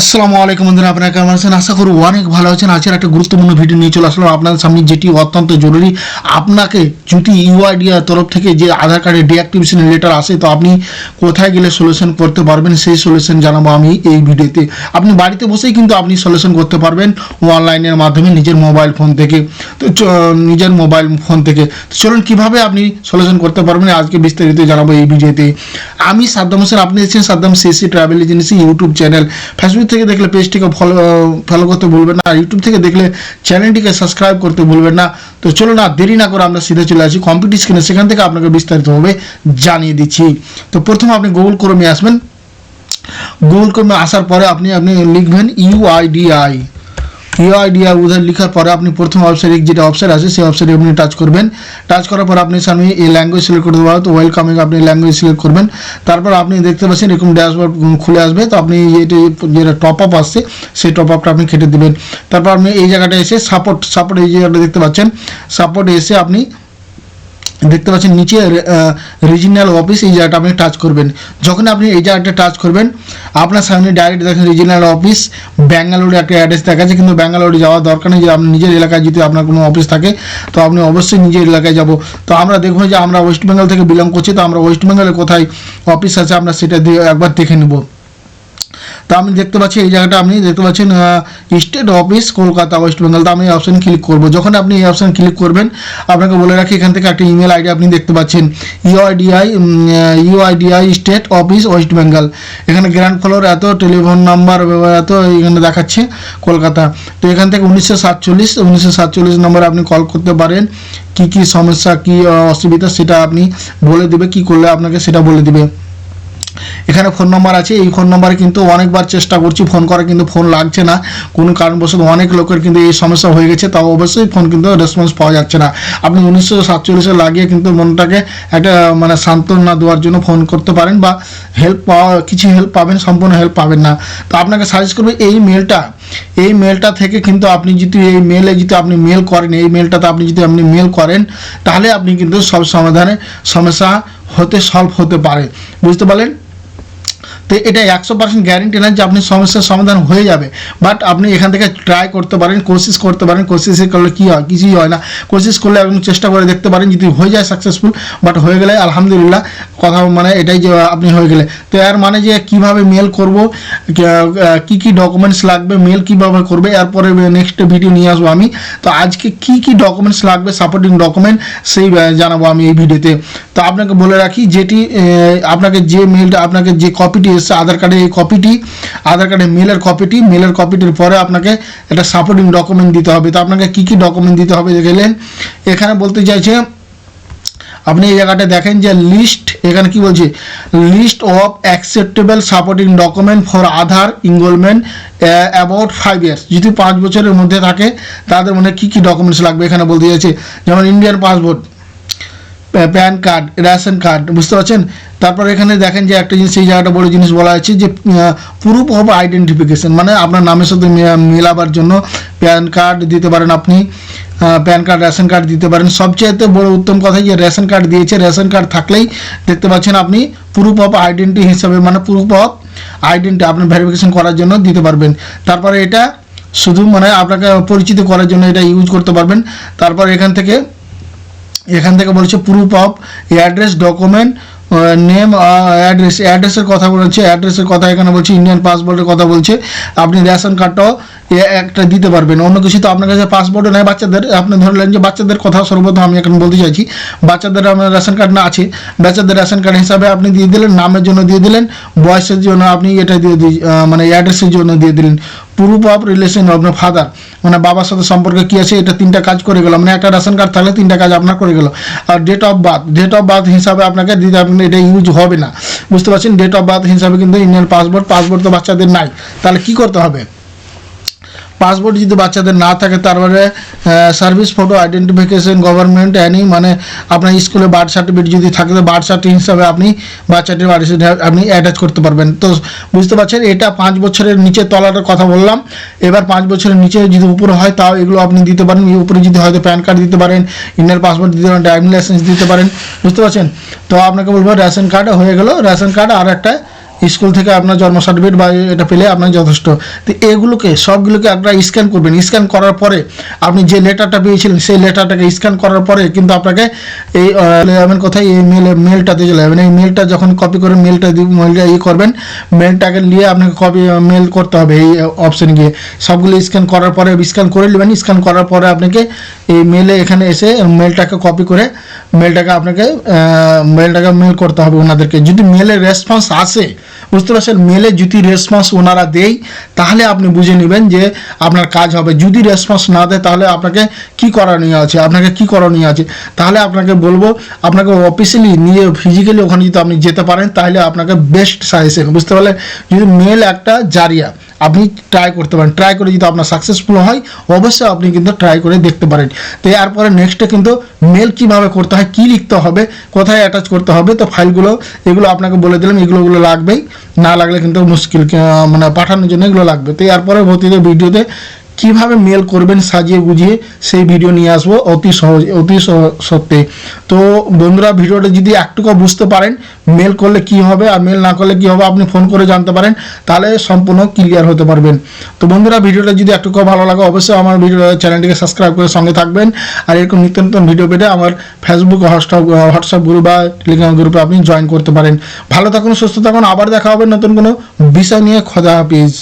আসসালামু আলাইকুম বন্ধুরা, আপনারা কেমন আছেন? আশা করি অনেক ভালো আছেন। আজকের একটা গুরুত্বপূর্ণ ভিডিও নিয়ে চলে আসলাম। আপনাদের সামনে যেটি অত্যন্ত জরুরি, আপনাকে যদি ইউআইডিআর তরফ থেকে যে আধার কার্ডের ডিঅ্যাক্টিভেশন লেটার আসে, তো আপনি কোথায় গেলে সলিউশন করতে পারবেন, সেই সলিউশন জানাব আমি এই ভিডিওতে আপনি বাড়িতে বসেই কিন্তু আপনি সলিউশন করতে পারবেন অনলাইনের মাধ্যমে নিজের মোবাইল ফোন থেকে। তো নিজের মোবাইল ফোন থেকে। চলুন, কীভাবে আপনি সলিউশন করতে পারবেন, আজকে বিস্তারিত জানাব এই ভিডিওতে আমি সাদ্দাম হোসেন, আপনি দেখছেন Saddam CC travel agency YouTube channel Facebook থেকে দেখলে পেজটিকে ফলো ফলো করতে ভুলবেন না ইউটিউব থেকে দেখলে চ্যানেলটিকে সাবস্ক্রাইব করতে ভুলবেন না। তো চলো না দেরি না করে আমরা সিধে চলে আসি। কম্পিউটার স্ক্রিনে সেখান থেকে আপনাকে বিস্তারিতভাবে জানিয়ে দিচ্ছি। তো প্রথমে আপনি গুগল ক্রমে আসবেন। গুগল ক্রমে আসার পরে আপনি আপনি লিখবেন ইউআইডিআই ইউআইডিআই উধার লেখার পরে আপনি প্রথম ওয়েবসাইটে যেটা অপশান আছে, সেই ওয়েবসাইটে আপনি টাচ করবেন। টাচ করার পর আপনি সামনে এই ল্যাঙ্গুয়েজ সিলেক্ট করতে পারেন তো ওয়েলকামিং আপনি ল্যাঙ্গুয়েজ সিলেক্ট করবেন। তারপর আপনি দেখতে পাচ্ছেন এরকম ড্যাশবোর্ড খুলে আসবে, তো আপনি এটি যেটা টপ আপ আসছে, সেই টপ আপটা আপনি কেটে দেবেন। তারপর আপনি এই জায়গাটা এসে সাপোর্ট সাপোর্ট এই জায়গাটা দেখতে পাচ্ছেন। সাপোর্টে এসে আপনি দেখতে পাচ্ছেন নিচে রিজিনাল অফিস এই জায়গাটা আপনি টাচ করবেন। যখন আপনি এই জায়গাটা টাচ করবেন, আপনার সামনে ডাইরেক্ট দেখেন রিজিনাল অফিস ব্যাঙ্গালোরে একটা অ্যাড্রেস দেখাচ্ছে কিন্তু ব্যাঙ্গালোরে যাওয়ার দরকার নেই যে আপনি নিজের এলাকায় যদি আপনার কোনো অফিস থাকে, তো আপনি অবশ্যই নিজের এলাকায় যাব। তো আমরা দেখব যে আমরা ওয়েস্ট বেঙ্গল থেকে বিলং করছি, তো আমরা ওয়েস্ট বেঙ্গলে কোথায় অফিস আছে, আমরা সেটা দিয়ে একবার দেখে নেব। তো আমি দেখতে পাচ্ছি, এই জায়গাটা আপনি দেখতে পাচ্ছেন state office Kolkata West Bengal তো আমি অপশন ক্লিক করব। যখন আপনি এই অপশন ক্লিক করবেন, আপনাকে বলে রাখি, এখান থেকে একটা ইমেল আইডি আপনি দেখতে পাচ্ছেন। UIDAI UIDAI state office West Bengal এখানে গ্র্যান্ড ফ্লোর এত টেলিফোন নাম্বার এত, এখানে দেখাচ্ছে কলকাতা। তো এখান থেকে উনিশশো সাতচল্লিশ উনিশশো সাতচল্লিশ নম্বরে আপনি কল করতে পারেন। কি কি সমস্যা, কি অসুবিধা, সেটা আপনি বলে দিবে, কি করলে আপনাকে সেটা বলে দিবে। এখানে ফোন নাম্বার আছে, এই ফোন নাম্বারে কিন্তু অনেকবার চেষ্টা করছি, ফোন করা কিন্তু ফোন লাগছে না। কোনো কারণবশত অনেক লোকের কিন্তু এই সমস্যা হয়ে গেছে, তাও অবশ্যই ফোন কিন্তু রেসপন্স পাওয়া যাচ্ছে না। আপনি উনিশশো সাতচল্লিশে লাগিয়ে কিন্তু মনটাকে একটা মানে সান্ত্বনা দেওয়ার জন্য ফোন করতে পারেন বা হেল্প পাওয়া, কিছু হেল্প পাবেন, সম্পূর্ণ হেল্প পাবেন না। তো আপনাকে সাজেস্ট করবে, এই মেলটা এই মেলটা থেকে কিন্তু আপনি যদি এই মেলে যদি আপনি মেল করেন, এই মেলটাতে আপনি যদি আপনি মেল করেন, তাহলে আপনি কিন্তু সব সমাধানে সমস্যা হতে সলভ হতে পারে। বুঝতে পারলেন? তো এটা একশো পার্সেন্ট গ্যারেন্টি না যে আপনি সমস্যার সমাধান হয়ে যাবে। বাট আপনি এখান থেকে ট্রাই করতে পারেন কোশিশ করতে পারেন কোশিশ করলে কী হয়? কিছুই হয় না। কোশিশ করলে আপনি চেষ্টা করে দেখতে পারেন যদি হয়ে যায় সাকসেসফুল বাট হয়ে গেলে আলহামদুলিল্লাহ কথা মানে এটাই যে আপনি হয়ে গেলে। তো এর মানে যে কীভাবে মেল করব, কি কি ডকুমেন্টস লাগবে মেল কীভাবে করবে, এরপরে নেক্সট ভিডিও নিয়ে আসব আমি। তো আজকে কি কি ডকুমেন্টস লাগবে সাপোর্টিং ডকুমেন্ট সেই জানাব আমি এই ভিডিওতে তো। আপনাকে বলে রাখি, যেটি আপনাকে যে মেলটা আপনাকে যে কপিটি এসছে আধার কার্ডের এই কপিটি আধার কার্ডের মেলের কপিটি মেলের কপিটির পরে আপনাকে একটা সাপোর্টিং ডকুমেন্ট দিতে হবে। তো আপনাকে কি কি ডকুমেন্ট দিতে হবে গেলেন এখানে বলতে চাইছে, আপনি এই জায়গাটা দেখেন যে লিস্ট এখানে কি বলছে? List of acceptable supporting document for Aadhaar enrolment about five years যদি পাঁচ বছরের মধ্যে থাকে, তাদের মনে কী কী ডকুমেন্টস লাগবে? এখানে বলতে চাইছে, যেমন Indian passport PAN card ration card বুঝতে পারছেন? তারপর এখানে দেখেন যে একটা জিনিস, এই জায়গাটা বড় জিনিস বলা আছে যে প্রুফ অফ আইডেন্টিফিকেশন মানে আপনার নামের সাথে মেলাবার জন্য প্যান কার্ড দিতে পারেন আপনি প্যান কার্ড রেশন কার্ড দিতে পারেন। সবচেয়ে বড় উত্তম কথা যে রেশন কার্ড দিয়েছে রেশন কার্ড থাকলেই দেখতে পাচ্ছেন আপনি প্রুফ অফ আইডেন্টি হিসাবে মানে প্রুফ অফ আইডেন্টি আপনার ভেরিফিকেশন করার জন্য দিতে পারবেন। তারপরে এটা শুধু মানে আপনাকে পরিচিত করার জন্য এটা ইউজ করতে পারবেন। তারপর এখান থেকে এখান থেকে বলছে proof of address document name address অ্যাড্রেসের কথা বলছে অ্যাড্রেসের কথা এখানে বলছে ইন্ডিয়ান পাসপোর্টের কথা বলছে। আপনি রেশন কার্ডটাও একটা দিতে পারবেন। অন্য কিছু তো আপনার কাছে পাসপোর্টও নেই, বাচ্চাদের। আপনি ধরলেন যে বাচ্চাদের কথা সর্বপ্রথম আমি এখন বলতে চাইছি, বাচ্চাদের আপনার রেশন কার্ড না আছে, বাচ্চাদের রেশন কার্ড হিসাবে আপনি দিয়ে দিলেন, নামের জন্য দিয়ে দিলেন, বয়সের জন্য আপনি এটা দিয়ে মানে অ্যাড্রেসের জন্য দিয়ে দিলেন। প্রুফ অফ রিলেশন আপনার ফাদার মানে বাবার সাথে সম্পর্কে কী আছে, এটা তিনটা কাজ করে গেল। মানে একটা রেশন কার্ড থাকলে তিনটা কাজ আপনার করে গেল। আর date of birth date of birth হিসাবে আপনাকে দিতে আপনি এটা ইউজ হবে না। বুঝতে পারছেন? ডেট অফ বার্থ হিসাবে কিন্তু ইন্ডিয়ান পাসপোর্ট পাসপোর্ট তো বাচ্চাদের নাই। তাহলে কি করতে হবে? পাসপোর্ট যদি বাচ্চাদের না থাকে তারপরে service photo identification government any মানে আপনার স্কুলে বার্থ সার্টিফিকেট যদি থাকে, তো বার্থ সার্টিফিকেট হিসাবে আপনি বাচ্চাটির সার্টিফিকেট আপনি অ্যাটাচ করতে পারবেন। তো বুঝতে পারছেন? এটা পাঁচ বছরের নিচে তলাটার কথা বললাম। এবার পাঁচ বছরের নিচে যদি উপরে হয়, তাও এগুলো আপনি দিতে পারেন। উপরে যদি হয়তো প্যান কার্ড দিতে পারেন ইন্ডিয়ান পাসপোর্ট দিতে পারেন ড্রাইভিং লাইসেন্স দিতে পারেন। বুঝতে পারছেন? তো আপনাকে বলব রেশন কার্ড হয়ে গেল। রেশন কার্ড আর একটা স্কুল থেকে আপনার জন্ম সার্টিফিকেট বা এটা পেলে আপনার যথেষ্ট। তো এগুলোকে, সবগুলোকে আপনারা স্ক্যান করবেন। স্ক্যান করার পরে আপনি যে লেটারটা পেয়েছিলেন, সেই লেটারটাকে স্ক্যান করার পরে কিন্তু আপনাকে এই চলে যাবেন কোথায়? এই মেল মেলটাতে চলে যাবেন। এই মেলটা যখন কপি করে মেলটা মেলটা ইয়ে করবেন মেলটাকে নিয়ে আপনাকে কপি মেল করতে হবে এই অপশন গিয়ে। সবগুলো স্ক্যান করার পরে স্ক্যান করে নেবেন। স্ক্যান করার পরে আপনাকে এই মেলে এখানে এসে মেলটাকে কপি করে মেলটাকে আপনাকে মেলটাকে মেল করতে হবে ওনাদেরকে। যদি মেলের রেসপন্স আসে বুঝতে পারছেন? মেলে যদি রেসপন্স ওনারা দেই তাহলে আপনি বুঝে নেবেন যে আপনার কাজ হবে। যদি রেসপন্স না দেয়, তাহলে আপনাকে কি করণীয় আছে? আপনাকে কি করণীয় আছে? তাহলে আপনাকে বলব, আপনাকে অফিসিয়ালি নিয়ে ফিজিক্যালি ওখানে যদি আপনি যেতে পারেন, তাহলে আপনাকে বেস্ট সাজেশন বুঝতে পারলেন? যদি মেল একটা জারিয়া আপনি ট্রাই করতে পারেন। ট্রাই করে যদি আপনার সাকসেসফুল হয়, অবশ্যই আপনি কিন্তু ট্রাই করে দেখতে পারেন। তো এরপরে নেক্সটে কিন্তু মেল কীভাবে করতে হয়, কী লিখতে হবে, কোথায় অ্যাটাচ করতে হবে, তো ফাইলগুলো, এগুলো আপনাকে বলে দিলাম এগুলোগুলো এগুলো লাগবেই। না লাগলে কিন্তু মুশকিল মানে পাঠানোর জন্য এগুলো লাগবে। তো এরপরে ভর্তিতে ভিডিওতে কীভাবে মেল করবেন সাজিয়ে বুঝিয়ে সেই ভিডিও নিয়ে আসব অতি সহজ, অতি সত্যি। তো বন্ধুরা, ভিডিওটা যদি একটুকু বুঝতে পারেন মেল করলে কি হবে আর মেল না করলে কি হবে, আপনি ফোন করে জানতে পারেন, তাহলে সম্পূর্ণ ক্লিয়ার হতে পারবেন। তো বন্ধুরা, ভিডিওটা যদি একটুকু ভালো লাগে, অবশ্যই আমার ভিডিও চ্যানেলটিকে সাবস্ক্রাইব করে সঙ্গে থাকবেন। আর এরকম নিত্য নতুন ভিডিও পেতে আমার ফেসবুক হোয়াটসঅ্যাপ হোয়াটসঅ্যাপ গ্রুপ বা টেলিগ্রাম গ্রুপে আপনি জয়েন করতে পারেন। ভালো থাকুন, সুস্থ থাকুন, আবার দেখা হবে নতুন কোনো বিষয় নিয়ে। খোদা হাফিজ।